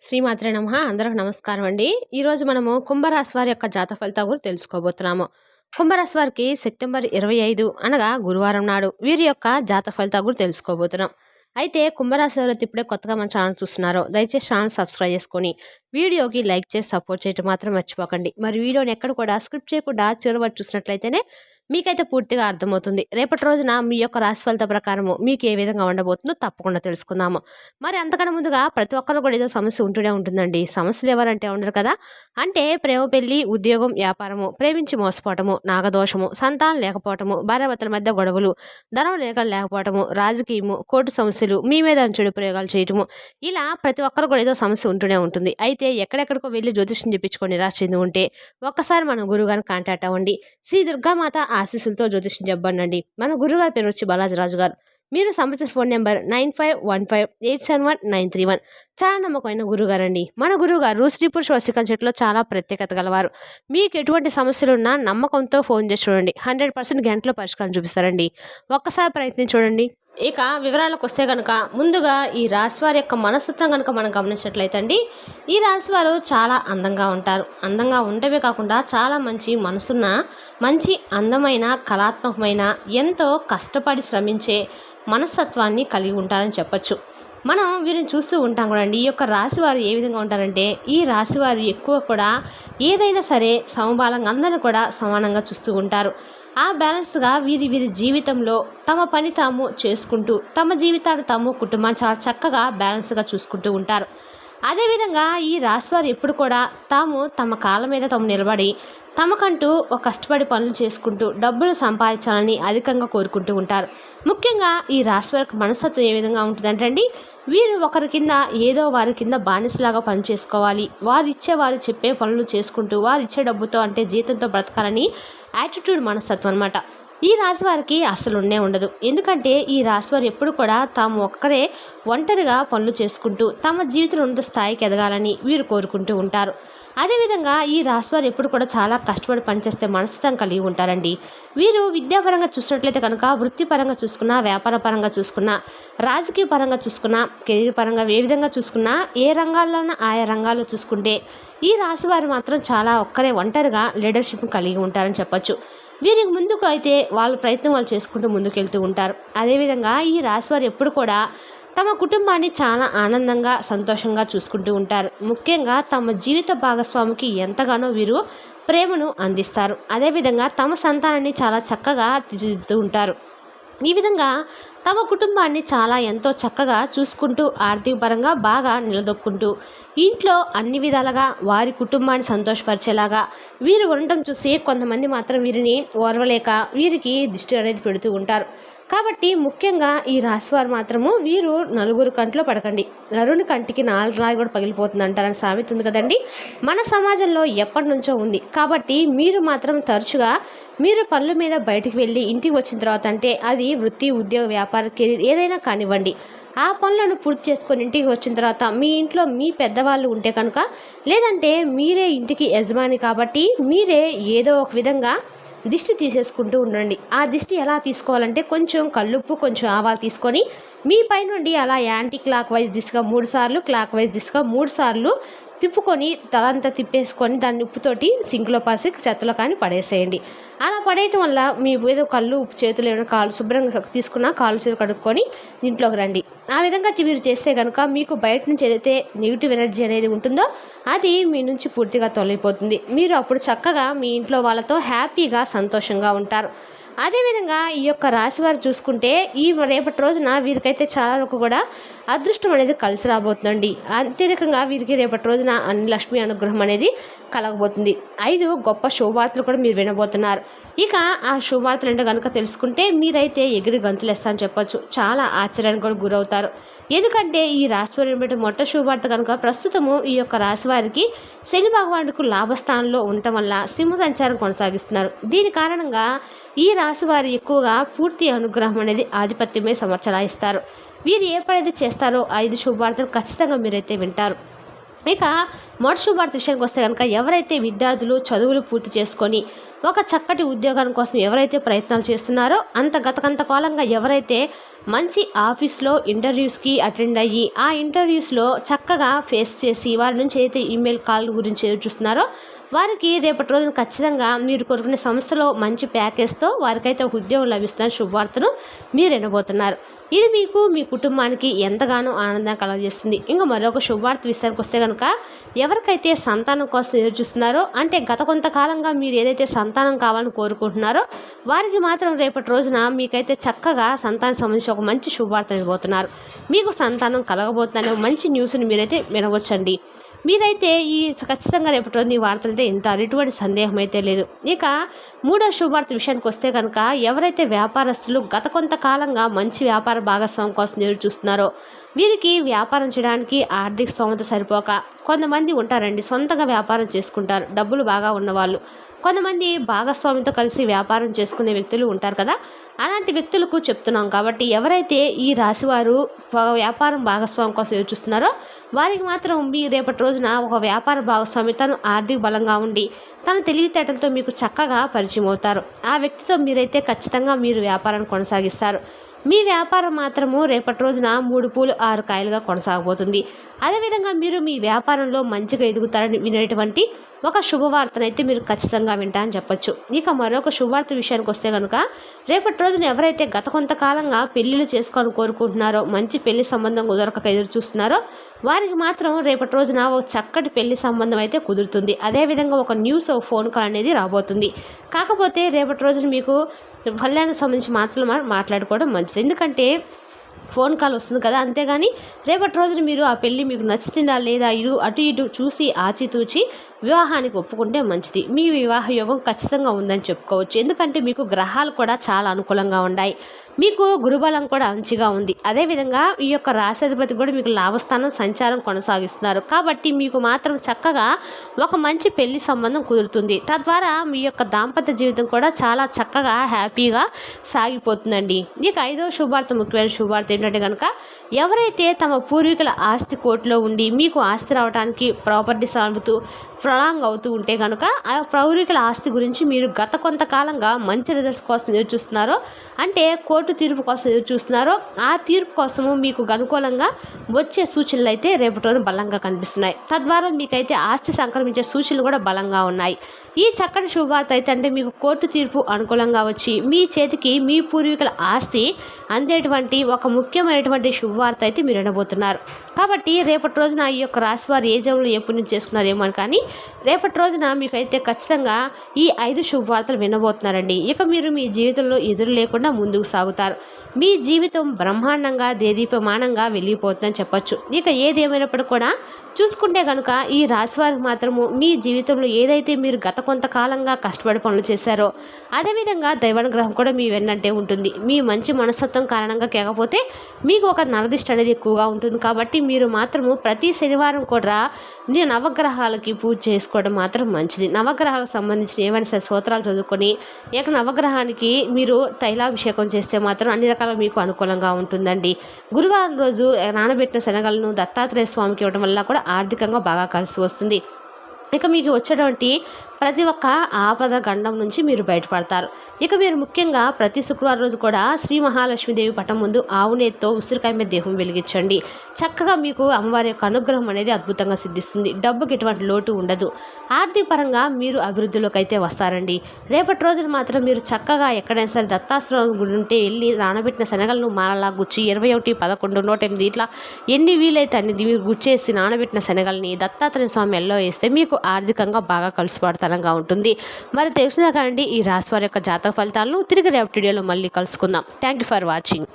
శ్రీమాత్రే నమ. అందరికి నమస్కారం అండి. ఈరోజు మనము కుంభరాశి వారి యొక్క జాత ఫలితాలు తెలుసుకోబోతున్నాము. కుంభరాశి వారికి సెప్టెంబర్ ఇరవై ఐదు అనగా గురువారం నాడు వీరి యొక్క జాత ఫలితాలు కూడా తెలుసుకోబోతున్నాం. అయితే కుంభరాశి వారు ఇప్పుడే కొత్తగా మన ఛానల్ చూస్తున్నారు దయచేసి ఛానల్ సబ్స్క్రైబ్ చేసుకొని వీడియోకి లైక్ చేసి సపోర్ట్ చేయడం మాత్రం మర్చిపోకండి. మరి వీడియోని ఎక్కడ కూడా స్క్రిప్ట్ చేయకుండా చివరి చూసినట్లయితేనే మీకైతే పూర్తిగా అర్థమవుతుంది. రేపటి రోజున మీ యొక్క రాశి ఫలిత ప్రకారము మీకు ఏ విధంగా ఉండబోతుందో తప్పకుండా తెలుసుకుందాము. మరి అంతకన్నా ముందుగా ప్రతి ఒక్కరు కూడా ఏదో సమస్య ఉంటూనే ఉంటుందండి. సమస్యలు ఎవరంటే ఉండరు కదా. అంటే ప్రేమ పెళ్ళి ఉద్యోగం వ్యాపారము ప్రేమించి మోసపోవటము నాగదోషము సంతానం లేకపోవటము భార్యాభర్తల మధ్య గొడవలు ధనం లేక లేకపోవటము రాజకీయము కోర్టు సమస్యలు మీ మీద చెడు ప్రయోగాలు చేయటము ఇలా ప్రతి ఒక్కరు కూడా ఏదో సమస్య ఉంటూనే ఉంటుంది. అయితే ఎక్కడెక్కడికో వెళ్ళి జ్యోతిష్యం చెప్పించుకొని నిరాశ చెంది ఉంటే ఒక్కసారి మన గురువుగారిని కాంటాక్ట్ అవ్వండి. శ్రీ దుర్గామాత ఆశీస్సులతో జ్యోతిష్యం చెప్పండి మన గురుగారి పేరు వచ్చి బాలాజీరాజు గారు. మీరు సంబంధించిన phone number nine five one five eight seven one nine three one. చాలా నమ్మకమైన గురుగారు అండి మన గురువుగారు శ్రీ పురుష వసికల్ చెట్లో చాలా ప్రత్యేకత గలవారు. మీకు ఎటువంటి సమస్యలు ఉన్నా నమ్మకంతో ఫోన్ చేసి చూడండి. హండ్రెడ్ పర్సెంట్ గంటలో పరిష్కారం చూపిస్తారండి. ఒక్కసారి ప్రయత్నం చూడండి. ఇక వివరాలకు వస్తే కనుక ముందుగా ఈ రాశివారి యొక్క మనస్తత్వం కనుక మనం గమనించినట్లయితే అండి ఈ రాశివారు చాలా అందంగా ఉంటారు. అందంగా ఉండవే కాకుండా చాలా మంచి మనసున్న మంచి అందమైన కళాత్మకమైన ఎంతో కష్టపడి శ్రమించే మనస్తత్వాన్ని కలిగి ఉంటారని చెప్పచ్చు. మనం వీరిని చూస్తూ ఉంటాం కూడా ఈ యొక్క రాశి వారు ఏ విధంగా ఉంటారంటే ఈ రాశి వారు ఎక్కువ కూడా ఏదైనా సరే సమబాలంగా అందరూ కూడా సమానంగా చూస్తూ ఉంటారు. ఆ బ్యాలెన్స్గా వీరి వీరి జీవితంలో తమ పని తాము చేసుకుంటూ తమ జీవితాన్ని తాము కుటుంబాన్ని చాలా చక్కగా బ్యాలెన్స్గా చూసుకుంటూ ఉంటారు. అదేవిధంగా ఈ రాశివారు ఎప్పుడు కూడా తాము తమ కాళ్ళ మీద తాము నిలబడి తమకంటూ ఒక కష్టపడి పనులు చేసుకుంటూ డబ్బులు సంపాదించాలని అధికంగా కోరుకుంటూ ఉంటారు. ముఖ్యంగా ఈ రాశి వారికి మనస్తత్వం ఏ విధంగా ఉంటుందంటే వీరు ఒకరి కింద ఏదో వారి కింద బానిసలాగా పని చేసుకోవాలి. వారు ఇచ్చే వారు చెప్పే పనులు చేసుకుంటూ వారు ఇచ్చే డబ్బుతో అంటే జీతంతో బ్రతకాలని యాటిట్యూడ్ మనస్తత్వం అనమాట ఈ రాశి వారికి అసలు ఉండే ఉండదు. ఎందుకంటే ఈ రాశి వారు ఎప్పుడు కూడా తాము ఒక్కరే ఒంటరిగా పనులు చేసుకుంటూ తమ జీవితంలో ఉన్నత స్థాయికి ఎదగాలని వీరు కోరుకుంటూ ఉంటారు. అదేవిధంగా ఈ రాశి వారు ఎప్పుడు కూడా చాలా కష్టపడి పనిచేస్తే మనస్తత్వం కలిగి ఉంటారండి. వీరు విద్యాపరంగా చూసినట్లయితే కనుక వృత్తిపరంగా చూసుకున్నా వ్యాపార పరంగా చూసుకున్నా రాజకీయ పరంగా చూసుకున్నా కెరీర్ పరంగా ఏ విధంగా చూసుకున్నా ఏ రంగాల్లోనూ ఆయా రంగాల్లో చూసుకుంటే ఈ రాశి వారు మాత్రం చాలా ఒక్కరే ఒంటరిగా లీడర్షిప్ కలిగి ఉంటారని చెప్పొచ్చు. వీరికి ముందుకు అయితే వాళ్ళ ప్రయత్నం వాళ్ళు చేసుకుంటూ ముందుకెళ్తూ ఉంటారు. అదేవిధంగా ఈ రాశివారు ఎప్పుడు కూడా తమ కుటుంబాన్ని చాలా ఆనందంగా సంతోషంగా చూసుకుంటూ ఉంటారు. ముఖ్యంగా తమ జీవిత భాగస్వామికి ఎంతగానో వీరు ప్రేమను అందిస్తారు. అదేవిధంగా తమ సంతానాన్ని చాలా చక్కగా తీర్చిదిద్దుతూ ఉంటారు. ఈ విధంగా తమ కుటుంబాన్ని చాలా ఎంతో చక్కగా చూసుకుంటూ ఆర్థికపరంగా బాగా నిలదొక్కుంటూ ఇంట్లో అన్ని విధాలుగా వారి కుటుంబాన్ని సంతోషపరిచేలాగా వీరు ఉండటం చూసి కొంతమంది మాత్రం వీరిని ఓర్వలేక వీరికి దిష్టి అనేది పెడుతూ ఉంటారు. కాబట్టి ముఖ్యంగా ఈ రాశివారు మాత్రము వీరు నలుగురు కంట్లో పడకండి. నరుని కంటికి నాలుగు రాయి కూడా పగిలిపోతుంది అంటారని సామెత ఉంది కదండి. మన సమాజంలో ఎప్పటి నుంచో ఉంది. కాబట్టి మీరు మాత్రం తరచుగా మీరు పనుల మీద బయటికి వెళ్ళి ఇంటికి వచ్చిన తర్వాత అంటే అది వృత్తి ఉద్యోగ వ్యాపార కెరీర్ ఏదైనా కానివ్వండి. ఆ పనులను పూర్తి చేసుకొని ఇంటికి వచ్చిన తర్వాత మీ ఇంట్లో మీ పెద్దవాళ్ళు ఉంటే కనుక లేదంటే మీరే ఇంటికి యజమాని కాబట్టి మీరే ఏదో ఒక విధంగా దిష్టి తీసేసుకుంటూ ఉండండి. ఆ దిష్టి ఎలా తీసుకోవాలంటే కొంచెం కల్లుప్పు కొంచెం ఆవాలు తీసుకొని మీ పై నుండి అలా యాంటీ క్లాక్ వైజ్ దిశగా మూడు సార్లు క్లాక్ వైజ్ దిశగా మూడు సార్లు తిప్పుకొని తలంతా తిప్పేసుకొని దాన్ని ఉప్పుతోటి సింక్లో పాసి చెత్తలో కానీ పడేసేయండి. అలా పడేయటం వల్ల మీ ఏదో కళ్ళు ఉప్పు చేతులు ఏమైనా కాళ్ళు శుభ్రంగా తీసుకున్న కాలు చేతులు కడుక్కొని ఇంట్లోకి రండి. ఆ విధంగా మీరు చేస్తే కనుక మీకు బయట నుంచి ఏదైతే నెగిటివ్ ఎనర్జీ అనేది ఉంటుందో అది మీ నుంచి పూర్తిగా తొలగిపోతుంది. మీరు అప్పుడు చక్కగా మీ ఇంట్లో వాళ్ళతో హ్యాపీగా సంతోషంగా ఉంటారు. అదేవిధంగా ఈ యొక్క రాశి వారు చూసుకుంటే ఈ రేపటి రోజున వీరికైతే చాలా వరకు కూడా అదృష్టం అనేది కలిసి రాబోతుందండి. అత్యధికంగా వీరికి రేపటి రోజున అన్ని లక్ష్మి అనుగ్రహం అనేది కలగబోతుంది. ఐదు గొప్ప శుభవార్తలు కూడా మీరు వినబోతున్నారు. ఇక ఆ శుభవార్తలు ఏంటో కనుక తెలుసుకుంటే మీరైతే ఎగిరి గంతులు వేస్తారని చెప్పొచ్చు. చాలా ఆశ్చర్యానికి కూడా గురవుతారు. ఎందుకంటే ఈ రాశివారి బట్టి మొట్ట శుభవార్త కనుక ప్రస్తుతము ఈ యొక్క రాశివారికి శని భగవానుడికి లాభస్థానంలో ఉండటం వల్ల సింహ సంచారం కొనసాగిస్తున్నారు. దీని కారణంగా ఈ రాశి వారు ఎక్కువగా పూర్తి అనుగ్రహం అనేది ఆధిపత్యమే సమర్చలాయిస్తారు. వీరు ఏ పడైతే చేస్తారో ఐదు శుభవార్తలు ఖచ్చితంగా మీరైతే వింటారు. ఇక మొదటి శుభార్త విషయానికి వస్తే కనుక ఎవరైతే విద్యార్థులు చదువులు పూర్తి చేసుకొని ఒక చక్కటి ఉద్యోగం కోసం ఎవరైతే ప్రయత్నాలు చేస్తున్నారో అంత గత కొంతకాలంగా ఎవరైతే మంచి ఆఫీస్లో ఇంటర్వ్యూస్కి అటెండ్ అయ్యి ఆ ఇంటర్వ్యూస్లో చక్కగా ఫేస్ చేసి వారి నుంచి అయితే ఈమెయిల్ కాల్ గురించి ఎదురు చూస్తున్నారో వారికి రేపటి రోజున ఖచ్చితంగా మీరు కోరుకునే సంస్థలో మంచి ప్యాకేజ్తో వారికైతే ఒక ఉద్యోగం లభిస్తున్న శుభవార్తను మీరు వినబోతున్నారు. ఇది మీకు మీ కుటుంబానికి ఎంతగానో ఆనందం కలగజేస్తుంది. ఇంకా మరొక శుభవార్త విషయానికి వస్తే కనుక ఎవరికైతే సంతానం కోసం ఎదురు చూస్తున్నారో అంటే గత కొంతకాలంగా మీరు ఏదైతే సంతానం సంతానం కావాలని కోరుకుంటున్నారో వారికి మాత్రం రేపటి రోజున మీకైతే చక్కగా సంతానం సంబంధించి ఒక మంచి శుభవార్త ఇవ్వబోతున్నారు మీకు సంతానం కలగబోతుందనే మంచి న్యూస్ని మీరైతే వినవచ్చండి. మీరైతే ఈ ఖచ్చితంగా రేపటి రోజు ఈ వార్తలు అయితే ఇంత ఎటువంటి సందేహం అయితే లేదు. ఇక మూడో శుభవార్త విషయానికి వస్తే కనుక ఎవరైతే వ్యాపారస్తులు గత కొంతకాలంగా మంచి వ్యాపార భాగస్వామి కోసం ఎదురు చూస్తున్నారో వీరికి వ్యాపారం చేయడానికి ఆర్థిక స్తోమత సరిపోక కొంతమంది ఉంటారండి సొంతగా వ్యాపారం చేసుకుంటారు డబ్బులు బాగా ఉన్నవాళ్ళు. కొంతమంది భాగస్వామితో కలిసి వ్యాపారం చేసుకునే వ్యక్తులు ఉంటారు కదా? అలాంటి వ్యక్తులకు చెప్తున్నాం కాబట్టి ఎవరైతే ఈ రాశివారు వ్యాపారం భాగస్వామి కోసం చూస్తున్నారో వారికి మాత్రం మీ రేపటి రోజున ఒక వ్యాపార భాగస్వామి తను ఆర్థిక బలంగా ఉండి తన తెలివితేటలతో మీకు చక్కగా పరిచయం అవుతారు. ఆ వ్యక్తితో మీరైతే ఖచ్చితంగా మీరు వ్యాపారాన్ని కొనసాగిస్తారు. మీ వ్యాపారం మాత్రము రేపటి రోజున మూడు పూలు ఆరు కాయలుగా కొనసాగబోతుంది. అదేవిధంగా మీరు మీ వ్యాపారంలో మంచిగా ఎదుగుతారని వినేటువంటి ఒక శుభవార్తనైతే మీరు ఖచ్చితంగా వింటా అని చెప్పొచ్చు. ఇక మరొక శుభవార్త విషయానికి వస్తే కనుక రేపటి రోజున ఎవరైతే గత కొంతకాలంగా పెళ్ళిళ్ళు చేసుకోవాలని కోరుకుంటున్నారో మంచి పెళ్ళి సంబంధం కుదరక ఎదురు చూస్తున్నారో వారికి మాత్రం రేపటి రోజున ఒక చక్కటి పెళ్ళి సంబంధం అయితే కుదురుతుంది. అదేవిధంగా ఒక న్యూస్ ఫోన్ కాల్ అనేది రాబోతుంది. కాకపోతే రేపటి రోజున మీకు కళ్యాణానికి సంబంధించి మాత్రం మాట్లాడుకోవడం మంచిది. ఎందుకంటే ఫోన్ కాల్ వస్తుంది కదా అంతేగాని రేపటి రోజున మీరు ఆ పెళ్ళి మీకు నచ్చుతుందా లేదా ఇరు అటు ఇటు చూసి ఆచితూచి వివాహానికి ఒప్పుకుంటే మంచిది. మీ వివాహ యోగం ఖచ్చితంగా ఉందని చెప్పుకోవచ్చు. ఎందుకంటే మీకు గ్రహాలు కూడా చాలా అనుకూలంగా ఉన్నాయి మీకు గురుబలం కూడా మంచిగా ఉంది. అదేవిధంగా ఈ యొక్క రాశాధిపతి కూడా మీకు లాభస్థానం సంచారం కొనసాగిస్తున్నారు. కాబట్టి మీకు మాత్రం చక్కగా ఒక మంచి పెళ్ళి సంబంధం కుదురుతుంది. తద్వారా మీ యొక్క దాంపత్య జీవితం కూడా చాలా చక్కగా హ్యాపీగా సాగిపోతుందండి. ఇక ఐదో శుభార్త ముఖ్యమైన శుభార్త ఏంటంటే కనుక ఎవరైతే తమ పూర్వీకుల ఆస్తి కోర్టులో ఉండి మీకు ఆస్తి రావడానికి ప్రాపర్టీ సాగుతూ ప్రొలాంగ్ అవుతూ ఉంటే కనుక ఆ పౌరికుల ఆస్తి గురించి మీరు గత కొంతకాలంగా మంచి రిజల్ట్స్ కోసం ఎదురు చూస్తున్నారో అంటే కోర్టు తీర్పు కోసం ఎదురు చూస్తున్నారో ఆ తీర్పు కోసము మీకు అనుకూలంగా వచ్చే సూచనలు అయితే రేపటి రోజు బలంగా కనిపిస్తున్నాయి. తద్వారా మీకైతే ఆస్తి సంక్రమించే సూచనలు కూడా బలంగా ఉన్నాయి. ఈ చక్కటి శుభవార్త అయితే అంటే మీకు కోర్టు తీర్పు అనుకూలంగా వచ్చి మీ చేతికి మీ పూర్వీకుల ఆస్తి అందేటువంటి ఒక ముఖ్యమైనటువంటి శుభవార్త అయితే మీరు వినబోతున్నారు. కాబట్టి రేపటి రోజున ఈ యొక్క రాశివారు ఏ జములు ఎప్పటి నుంచి చేసుకున్నారేమో అని కానీ రేపటి రోజున మీకైతే ఖచ్చితంగా ఈ ఐదు శుభవార్తలు వినబోతున్నారండి. ఇక మీరు మీ జీవితంలో ఎదురు లేకుండా ముందుకు సాగుతారు. మీ జీవితం బ్రహ్మాండంగా దేదీపమానంగా వెళ్ళిపోతుందని చెప్పొచ్చు. ఇక ఏది కూడా చూసుకుంటే కనుక ఈ రాశివారికి మాత్రము మీ జీవితంలో ఏదైతే మీరు గత కొంతకాలంగా కష్టపడి పనులు చేశారో అదేవిధంగా దైవానుగ్రహం కూడా మీ వెన్నంటే ఉంటుంది. మీ మంచి మనస్తత్వం కారణంగా కాకపోతే మీకు ఒక నరదిష్ట అనేది ఎక్కువగా ఉంటుంది. కాబట్టి మీరు మాత్రము ప్రతి శనివారం కూడా మీ నవగ్రహాలకి పూజ చేసుకోవడం మాత్రం మంచిది. నవగ్రహాలకు సంబంధించిన ఏమైనా సరే స్తోత్రాలు చదువుకొని ఇక నవగ్రహానికి మీరు తైలాభిషేకం చేస్తే మాత్రం అన్ని రకాల మీకు అనుకూలంగా ఉంటుందండి. గురువారం రోజు నానబెట్టిన శనగలను దత్తాత్రేయ స్వామికి ఇవ్వడం వల్ల కూడా ఆర్థికంగా బాగా కలిసి వస్తుంది. ఇక మీకు వచ్చేటువంటి ప్రతి ఒక్క ఆపద గండం నుంచి మీరు బయటపడతారు. ఇక మీరు ముఖ్యంగా ప్రతి శుక్రవారం రోజు కూడా శ్రీ మహాలక్ష్మీదేవి పటం ముందు ఆవు నేతితో ఉసిరికాయ మీద దేహం వెలిగించండి. చక్కగా మీకు అమ్మవారి యొక్క అనుగ్రహం అనేది అద్భుతంగా సిద్ధిస్తుంది. డబ్బుకి ఎటువంటి లోటు ఉండదు. ఆర్థిక పరంగా మీరు అభివృద్ధిలోకి అయితే వస్తారండి. రేపటి రోజున మాత్రం మీరు చక్కగా ఎక్కడైనా సరే దత్తాశ్రమం గుడి ఉంటే వెళ్ళి నానబెట్టిన శనగలను మాలలా గుచ్చి ఇరవై ఒకటి పదకొండు నూట ఎనిమిది ఇట్లా ఎన్ని వీలైతే అనేది మీరు గుచ్చేసి నానబెట్టిన శనగల్ని దత్తాత్రేయ స్వామి ఎల్లో వేస్తే మీకు ఆర్థికంగా బాగా కలిసిపడతారు. ఆధారంగా ఉంటుంది. మరి తెలిసినా కానీ ఈ రాశి వారి యొక్క జాతక ఫలితాలను తిరిగి రేపటి వీడియోలో మళ్ళీ కలుసుకుందాం. Thank you for watching